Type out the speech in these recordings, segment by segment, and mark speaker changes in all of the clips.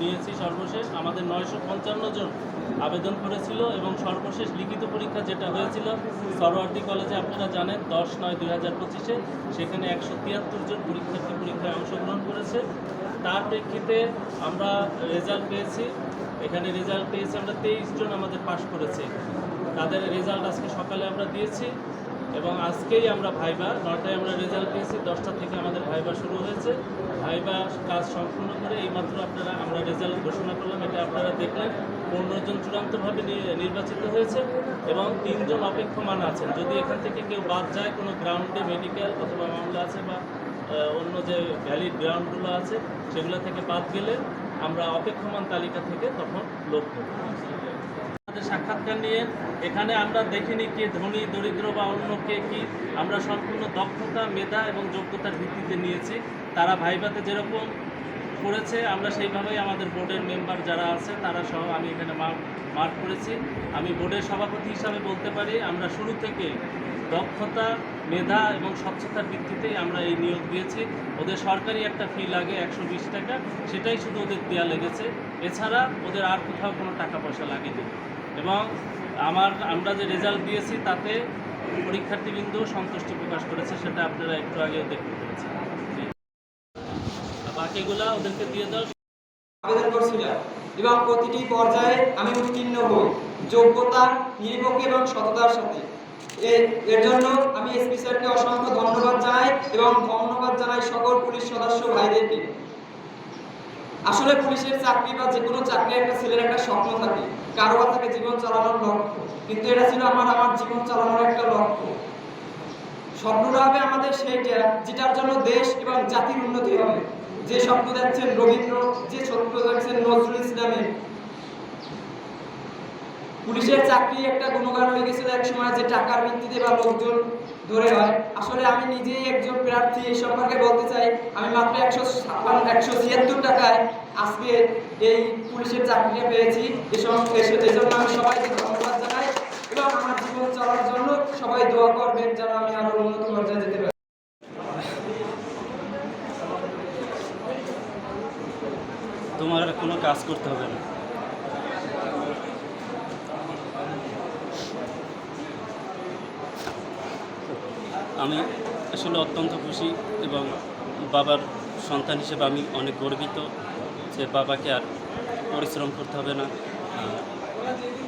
Speaker 1: নিয়েছি সর্বশেষ আমাদের নয়শো পঞ্চান্ন জন আবেদন করেছিল এবং সর্বশেষ লিখিত পরীক্ষা যেটা হয়েছিল, সরোয়ার্দি কলেজে আপনারা জানেন, দশ নয় দুই হাজার পঁচিশে সেখানে একশো তিয়াত্তর জন পরীক্ষার্থী পরীক্ষায় অংশগ্রহণ করেছে। তার প্রেক্ষিতে আমরা রেজাল্ট পেয়েছি। এখানে রেজাল্ট পেয়েছি আমরা তেইশ জন আমাদের পাশ করেছে। তাদের রেজাল্ট আজকে সকালে আমরা দিয়েছি এবং আজকেই আমরা ভাইবা, নটায় আমরা রেজাল্ট পেয়েছি দশটা থেকে আমাদের ভাইবা শুরু হয়েছে। ভাইবা কাজ সম্পূর্ণ করে এইমাত্র আপনারা, আমরা রেজাল্ট ঘোষণা করলাম, এটা আপনারা দেখলেন। পনেরো জন চূড়ান্তভাবে নির্বাচিত হয়েছে এবং তিনজন অপেক্ষমান আছেন। যদি এখান থেকে কেউ বাদ যায়, কোনো গ্রাউন্ডে মেডিকেল অথবা মামলা আছে বা অন্য যে ভ্যালিড গ্রাউন্ডগুলো আছে, সেগুলো থেকে বাদ গেলে আমরা অপেক্ষমান তালিকা থেকে তখন লোক নেব। আমাদের সাক্ষাৎকার নিয়ে এখানে আমরা দেখিনি কে ধনী, দরিদ্র বা অন্য কে কি। আমরা সম্পূর্ণ দক্ষতা, মেধা এবং যোগ্যতার ভিত্তিতে নিয়েছি। তারা ভাইভাতে যেরকম করেছে, আমরা সেইভাবেই আমাদের বোর্ডের মেম্বার যারা আছে, তারা সহ আমি এখানে মার্ক করেছি। আমি বোর্ডের সভাপতি হিসাবে বলতে পারি, আমরা শুরু থেকে দক্ষতা, মেধা এবং স্বচ্ছতার ভিত্তিতেই আমরা এই নিয়োগ দিয়েছি। ওদের সরকারি একটা ফি লাগে একশো বিশ টাকা, সেটাই শুধু ওদের দেওয়া লেগেছে। এছাড়া ওদের আর কোথাও কোনো টাকা পয়সা লাগেনি। এবং আমার, আমরা যে রেজাল্ট দিয়েছি তাতে পরীক্ষার্থীবৃন্দ সন্তুষ্টি প্রকাশ করেছে, সেটা আপনারা একটু আগেও দেখতে পেরেছেন। বাকিগুলা ওদেরকে দিয়ে দাও।
Speaker 2: আবেদন করছিলাম এবং প্রতিটি পর্যায়ে আমি উত্তীর্ণ হই। যোগ্যতা নিরপেক্ষ এবং সততার সাথে। এর জন্য আমি এসপি স্যারকে অসংখ্য ধন্যবাদ জানাই এবং ধন্যবাদ জানাই সকল পুলিশ সদস্য ভাইদেরকে। আসলে পুলিশের চাকরি বা যে কোনো চাকরি একটা ছেলের একটা স্বপ্ন থাকে। কারও থেকে জীবন চালানোর লক্ষ্য? কিন্তু এটা ছিল আমার আমার জীবন চালানোর একটা লক্ষ্য। স্বপ্নটা হবে আমাদের সেইটা যেটার জন্য দেশ এবং জাতির উন্নতি হবে। যে স্বপ্ন দেখছেন রবীন্দ্র, যে স্বপ্ন দেখছেন নজরুল ইসলামের। পুলিশের চাকরি একটা গুণগান হয়ে গেছিল এক সময় যে টাকার ভিত্তিতে বা লোকজন ধরে হয়। আসলে আমি নিজেই একজন প্রার্থী, এই সম্পর্কে বলতে চাই, আমি মাত্র একশো ছাপ্পান্ন, একশো ছিয়াত্তর টাকায় আজকে এই পুলিশের চাকরিটা পেয়েছি। আমি সবাইকে ধন্যবাদ জানাই এবং আমার জীবন চলার জন্য সবাই দোয়া করবেন যেন আমি আরও উন্নত পর্যায়ে যেতে পারি।
Speaker 1: তোমার কোনো কাজ করতে হবে না। আমি আসলে অত্যন্ত খুশি এবং বাবার সন্তান হিসেবে আমি অনেক গর্বিত যে বাবাকে আর পরিশ্রম করতে হবে না।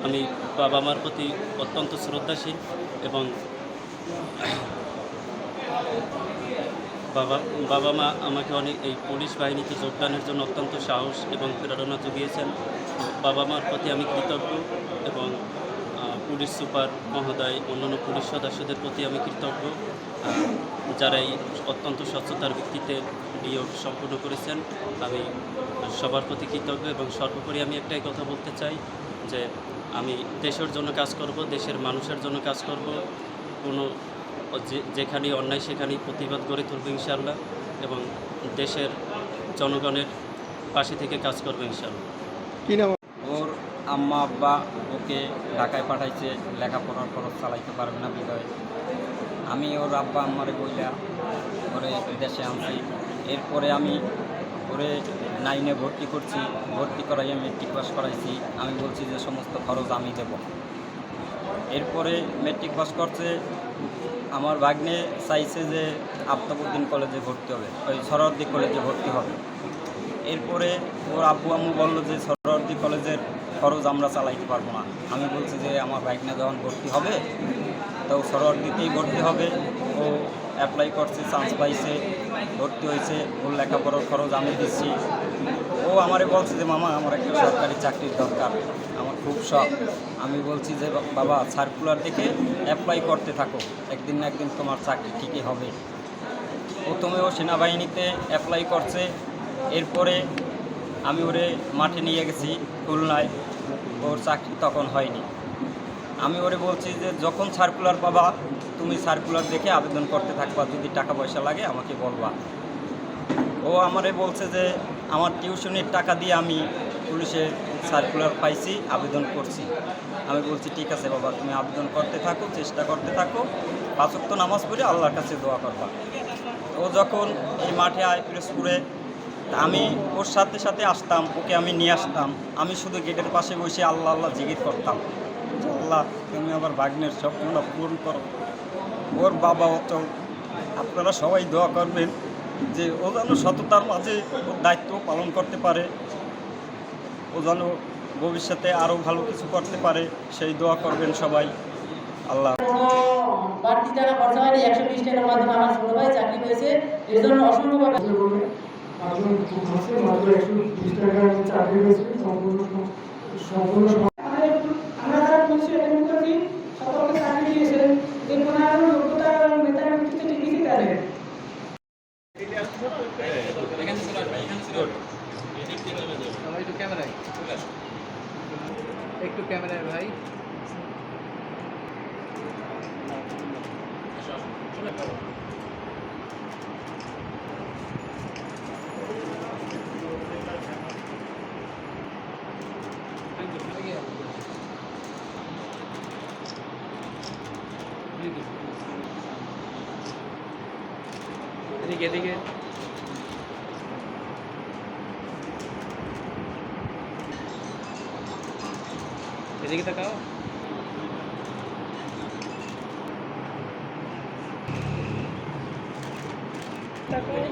Speaker 1: আমি বাবা মার প্রতি অত্যন্ত শ্রদ্ধাশীল এবং বাবা বাবা মা আমাকে অনেক এই পুলিশ বাহিনীতে যোগদানের জন্য অত্যন্ত সাহস এবং প্রেরণা জুগিয়েছেন বাবা মার প্রতি আমি কৃতজ্ঞ এবং পুলিশ সুপার মহোদয়, অন্যান্য পুলিশ সদস্যদের প্রতি আমি কৃতজ্ঞ। যারা এই অত্যন্ত স্বচ্ছতার ভিত্তিতে নিয়োগ সম্পূর্ণ করেছেন, আমি সবার প্রতি কৃতজ্ঞ এবং সর্বোপরি আমি একটাই কথা বলতে চাই যে আমি দেশের জন্য কাজ করব, দেশের মানুষের জন্য কাজ করব। কোনো যে- যেখানেই অন্যায় সেখানেই প্রতিবাদ গড়ে তুলবে ইনশাল্লাহ এবং দেশের জনগণের পাশে থেকে কাজ করবে ইনশাল্লাহ
Speaker 3: আম্মা, আব্বা, ওকে ঢাকায় পাঠাইছে, লেখাপড়ার খরচ চালাইতে পারবে না বিদায়। আমি ওর আব্বা, আম্মারে বইলা ওরে দেশে আনছি। এরপরে আমি ওরে নাইনে ভর্তি করছি, ভর্তি করাইয়া মেট্রিক পাস করাইছি। আমি বলছি যে সমস্ত খরচ আমি দেব। এরপরে মেট্রিক পাস করছে, আমার ভাগ্নে চাইছে যে আফতাবুদ্দিন কলেজে ভর্তি হবে, ওই সরদ্দি কলেজে ভর্তি হবে। এরপরে ওর আব্বু আম্মু বলল যে সরওয়ার্দী কলেজের খরচ আমরা চালাইতে পারব না। আমি বলছি যে, আমার বাইকনা যখন ভর্তি হবে, তো সরওয়ার্দিতেই ভর্তি হবে। ও অ্যাপ্লাই করছে চান্স পাইছে, ভর্তি হয়েছে, ওর লেখাপড়ার খরচ আমি দিচ্ছি। ও আমারে বলছে যে, মামা, আমার একটা সরকারি চাকরির দরকার। আমার খুব শখ। আমি বলছি যে, বাবা সার্কুলার দেখে অ্যাপ্লাই করতে থাকো। একদিন না একদিন তোমার চাকরি ঠিকই হবে। প্রথমে ও সেনাবাহিনীতে অ্যাপ্লাই করছে। এরপরে আমি ওরে মাঠে নিয়ে গেছি খুলনায়। ওর চাকরি তখন হয়নি। আমি ওরে বলছি যে, যখন সার্কুলার পাবা, তুমি সার্কুলার দেখে আবেদন করতে থাকবা। যদি টাকা পয়সা লাগে, আমাকে বলবা। ও আমারে বলছে যে, আমার টিউশনের টাকা দিয়ে আমি পুলিশে সার্কুলার পাইছি, আবেদন করছি। আমি বলছি, ঠিক আছে বাবা, তুমি আবেদন করতে থাকো, চেষ্টা করতে থাকো। পাঁচক নামাজ পড়ে আল্লাহর কাছে দোয়া করবা। ও যখন এই মাঠে আয় পিরোজপুরে আমি ওর সাথে সাথে আসতাম, ওকে আমি নিয়ে আসতাম। আমি শুধু গেটের পাশে বসে আল্লাহ আল্লাহ জিগির করতাম। আল্লাহ, তুমি আমার বাগ্নের স্বপ্নটা পূরণ করো। ওর বাবাও তো, আপনারা সবাই দোয়া করবেন যে ও যেন সততার মাঝে ওর দায়িত্ব পালন করতে পারে। ও যেন ভবিষ্যতে আরও ভালো কিছু করতে পারে, সেই দোয়া করবেন সবাই। আল্লাহ।
Speaker 4: বাড়তি হয়নি, একশো বিশ টাকার মাধ্যমে আমার ছোট ভাই চাকরি পেয়েছে, এর জন্য
Speaker 5: সম্পূর্ণ সম্পূর্ণ
Speaker 6: আমরা যারা বলছি এখানে করি সকলকে চাকরি দিয়েছে যে কোনো আরও যোগ্যতা এবং মেধার ভিত্তিতে ডিগ্রি তাদের
Speaker 7: সবাই একটু ক্যামেরায় একটু ক্যামেরায় ভাই এদিকে এদিকে। এদিকে তাকাও।
Speaker 6: তারপরে